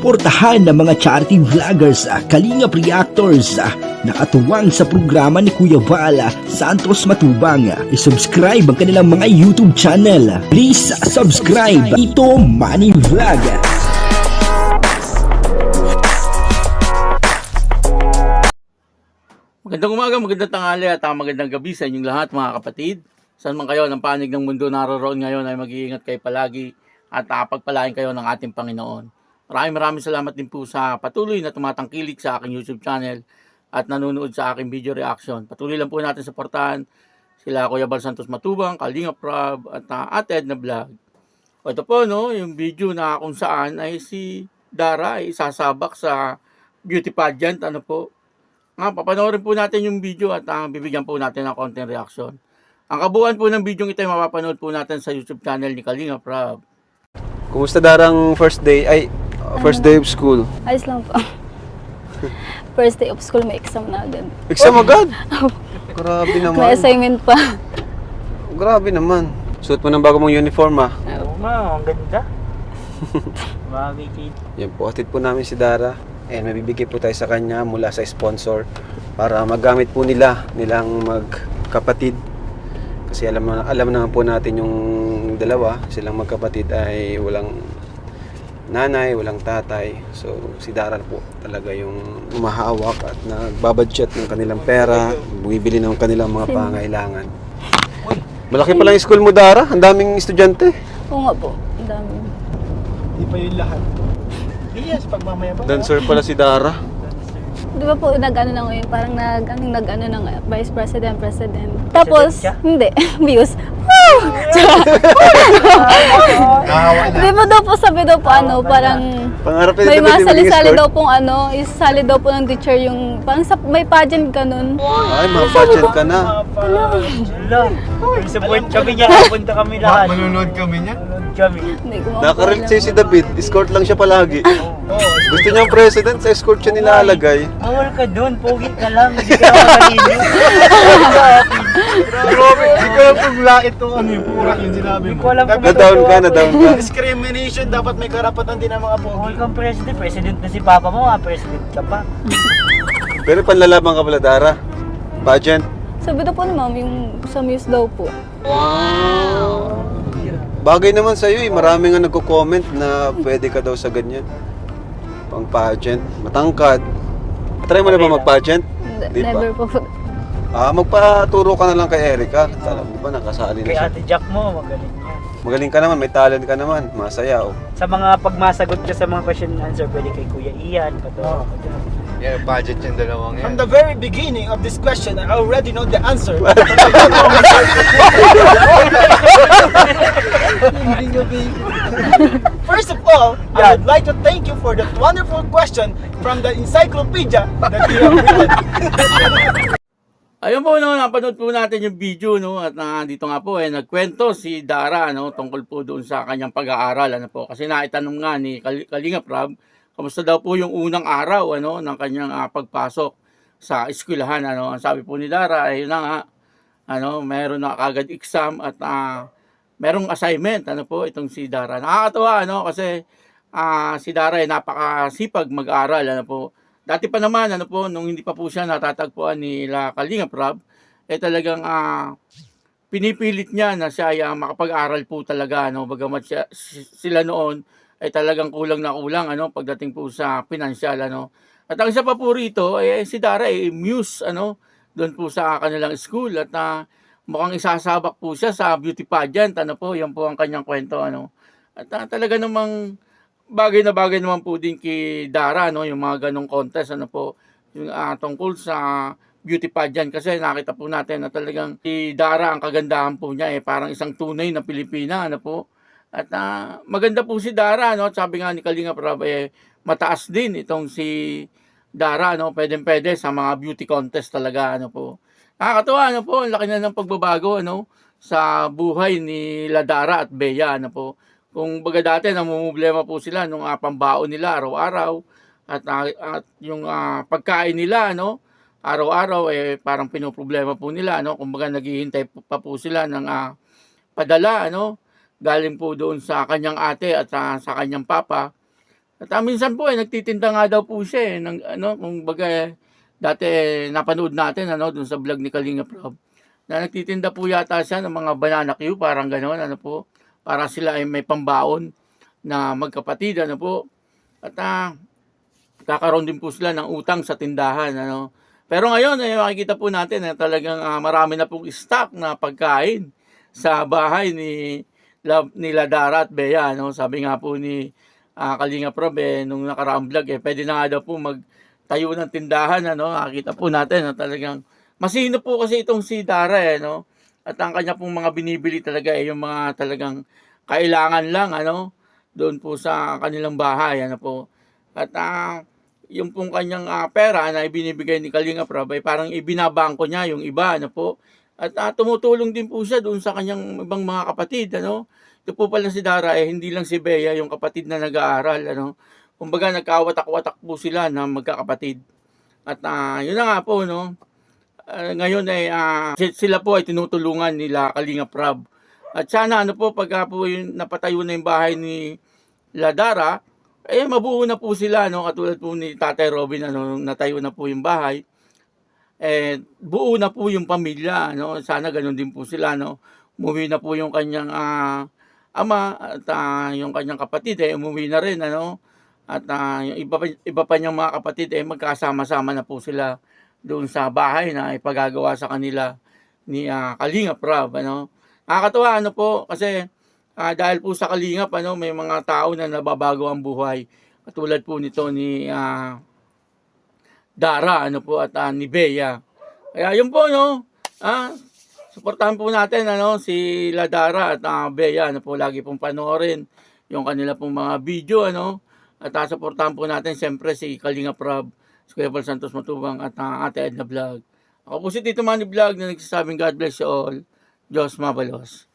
suportahan ng mga charity vloggers, ah, kalingap reactors ah, na katuwang sa programa ni Kuya Vala Santos Matubang. ah. I-subscribe ang kanilang mga YouTube channel. Please ah, subscribe. Ito Money Vlog. Magandang umaga, magandang tanghali at ah, magandang gabi sa inyong lahat mga kapatid. Saan man kayo ng panig ng mundo naroroon ngayon ay mag-iingat kayo palagi at uh, pagpalain kayo ng ating Panginoon. Maraming maraming salamat din po sa patuloy na tumatangkilik sa aking YouTube channel at nanonood sa aking video reaction. Patuloy lang po natin suportahan sila Kuya Bal Santos Matubang, Kalinga Prab at uh, Ate Edna Vlog. O ito po no, yung video na kung saan ay si Dara ay sasabak sa beauty pageant ano po nga, papanoorin po natin yung video at ah, bibigyan po natin ng konting reaction. Ang kabuuan po ng video ito ay mapapanood po natin sa YouTube channel ni Kalinga Prab. Kumusta darang first day, ay, uh, first day of school? Ayos lang po. First day of school, may exam na agad. Exam agad? Grabe May naman. assignment pa. Grabe naman. Suot mo ng bago mong uniform ah. Oo nga, ang ganda. Bagay kay Yan po, atid po namin si Dara. And mabibigay po tayo sa kanya mula sa sponsor para magamit po nila, nilang magkapatid. Kasi alam, na- alam naman po natin yung dalawa, silang magkapatid ay walang nanay, walang tatay. So si Dara po talaga yung umahawak at nagbabudget ng kanilang pera, bumibili ng kanilang mga pangailangan. Malaki pala yung school mo, Dara. Ang daming estudyante. Oo nga po. Ang dami. Di pa yun lahat. Yes, pag mamaya pa. Dancer pala si Dara. Di ba po nag-ano na ngayon, parang nag, anong nag-ano ng Vice President, President. Tapos, siya? hindi, views. Woo! Di ba daw po sabi daw po ano, parang Pangarap may niya mga sali-sali escort? daw pong ano, isali daw po ng teacher yung, parang sa, may pageant ganun. Ay, mga pageant ka na. Wala. Support kami niya, napunta kami lahat. Manunod kami niya? Kami. Nakarelate sa'yo si David, escort lang siya palagi. Gusto niya ang president, sa escort siya nilalagay. Bawal ka doon, pogi ka lang, hindi ka makalino. Grabe, hindi ko alam kung lait to ano yung pura yung sinabi Hindi mo. ko alam kung Na-down ka, na-down ka. Discrimination, dapat may karapatan din ang mga pogi. Bawal kang president, president na si papa mo, ah, president ka pa. Pero panlalaban ka pala, Dara. Pageant. Sabi daw po ni ma'am, yung sa Muse daw po. Bagay naman sa'yo eh. Marami nga nagko-comment na pwede ka daw sa ganyan. Pang pageant. Matangkad. Try mo na ba mag-pageant? Di pa. never po. Ah, magpaturo ka na lang kay Erica. Alam mo ba, nakasali na Kay siya. Ate Jack mo, magaling niya. Magaling ka naman, may talent ka naman. Masaya oh. Sa mga pagmasagot ka sa mga question and answer, pwede kay Kuya Ian, ka dyan. Yeah, budget yung dalawang From the very beginning of this question, I already know the answer. First of all, I would like to thank you for that wonderful question from the encyclopedia that you have written. Ayun po no, napanood po natin yung video no at uh, dito nga po eh nagkwento si Dara no tungkol po doon sa kanyang pag-aaral ano po. Kasi naitanong nga ni Kal- Kalinga Prab kamusta daw po yung unang araw ano ng kanyang ah, pagpasok sa eskwelahan ano. Ang sabi po ni Dara ay yun na nga ano meron na kagad exam at ah, merong assignment ano po itong si Dara. Nakakatuwa ano kasi ah, si Dara ay napakasipag mag-aral ano po. Dati pa naman, ano po, nung hindi pa po siya natatagpuan ni La Kalinga Prab, eh talagang ah, pinipilit niya na siya ay ah, makapag-aral po talaga, ano, bagamat siya, si- sila noon ay talagang kulang na kulang, ano, pagdating po sa pinansyal, ano. At ang isa pa po rito, eh, si Dara, eh, muse, ano, doon po sa kanilang school, at ah, mukhang isasabak po siya sa beauty pageant, ano po, yan po ang kanyang kwento, ano. At ah, talaga namang, bagay na bagay naman po din kay Dara no yung mga ganong contest ano po yung ah, tungkol sa beauty pageant. Kasi nakita po natin na talagang si Dara ang kagandahan po niya eh parang isang tunay na Pilipina ano po. At ah, maganda po si Dara no. Sabi nga ni Kalinga Prab eh mataas din itong si Dara no. Pwedeng pwede sa mga beauty contest talaga ano po nakakatuwa ano po? Ang laki na ng pagbabago ano? Sa buhay ni Ladara at Bea ano po? Kung baga dati namumblema po sila nung uh, pambaon nila araw-araw at, ah, at yung ah, pagkain nila no araw-araw eh parang pinoproblema po nila no kumbaga naghihintay pa po sila ng ah, padala ano? Galing po doon sa kanyang ate at ah, sa kanyang papa. At ah, minsan po eh, nagtitinda nga daw po siya eh, ng, ano, kung baga eh, dati eh, napanood natin ano, dun sa vlog ni Kalinga Prab, na nagtitinda po yata siya ng mga banana queue, parang gano'n, ano po, para sila ay may pambaon na magkapatid, ano po. At ah, kakaroon din po sila ng utang sa tindahan, ano. Pero ngayon, eh, makikita po natin na talagang ah, marami na pong stock na pagkain sa bahay ni La- nila Dara at Bea, no? Sabi nga po ni ah, Kalinga Prob, eh, nung nakaraang vlog, eh, pwede na nga daw po magtayo ng tindahan, ano? Nakita po natin na talagang masino po kasi itong si Dara, eh, no? At ang kanya pong mga binibili talaga, eh, yung mga talagang kailangan lang, ano? Doon po sa kanilang bahay, ano po. At ah, yung pong kanyang ah, pera na ibinibigay ni Kalinga Prab ay parang ibinabangko niya yung iba, ano po. At ah, tumutulong din po siya doon sa kanyang ibang mga kapatid, ano. Ito po pala si Dara, eh, hindi lang si Bea, yung kapatid na nag-aaral, ano. Kumbaga nagkawatak-watak po sila na magkakapatid. At ah, yun na nga po, no. Ah, ngayon ay si- sila po ay tinutulungan nila Kalinga Prab. At sana ano po pagka po yung napatayo na yung bahay ni Ladara, eh mabuo na po sila no katulad po ni Tatay Robin ano natayo na po yung bahay. Eh buo na po yung pamilya no. Sana ganun din po sila no. Umuwi na po yung kanyang ah, ama at ah, yung kanyang kapatid eh umuwi na rin ano. At ah, yung iba iba pa niyang mga kapatid eh magkasama-sama na po sila doon sa bahay na ipagagawa sa kanila ni ah, Kalinga Prab ano. Nakakatuwa ano po kasi ah, dahil po sa Kalingap ano may mga tao na nababago ang buhay. Katulad po nito ni ah, Dara ano po at ah, ni Bea. Kaya yun po no. Ah, suportahan po natin ano si La Dara at ah, Bea ano po lagi pong panoorin yung kanila pong mga video ano. At suportahan po natin siyempre si Kalinga Prab, si Kuya Paul Santos Matubang at ah, Ate Edna Vlog. Ako po si Tito Manny Vlog na nagsasabing God bless you all. Diyos mabalos.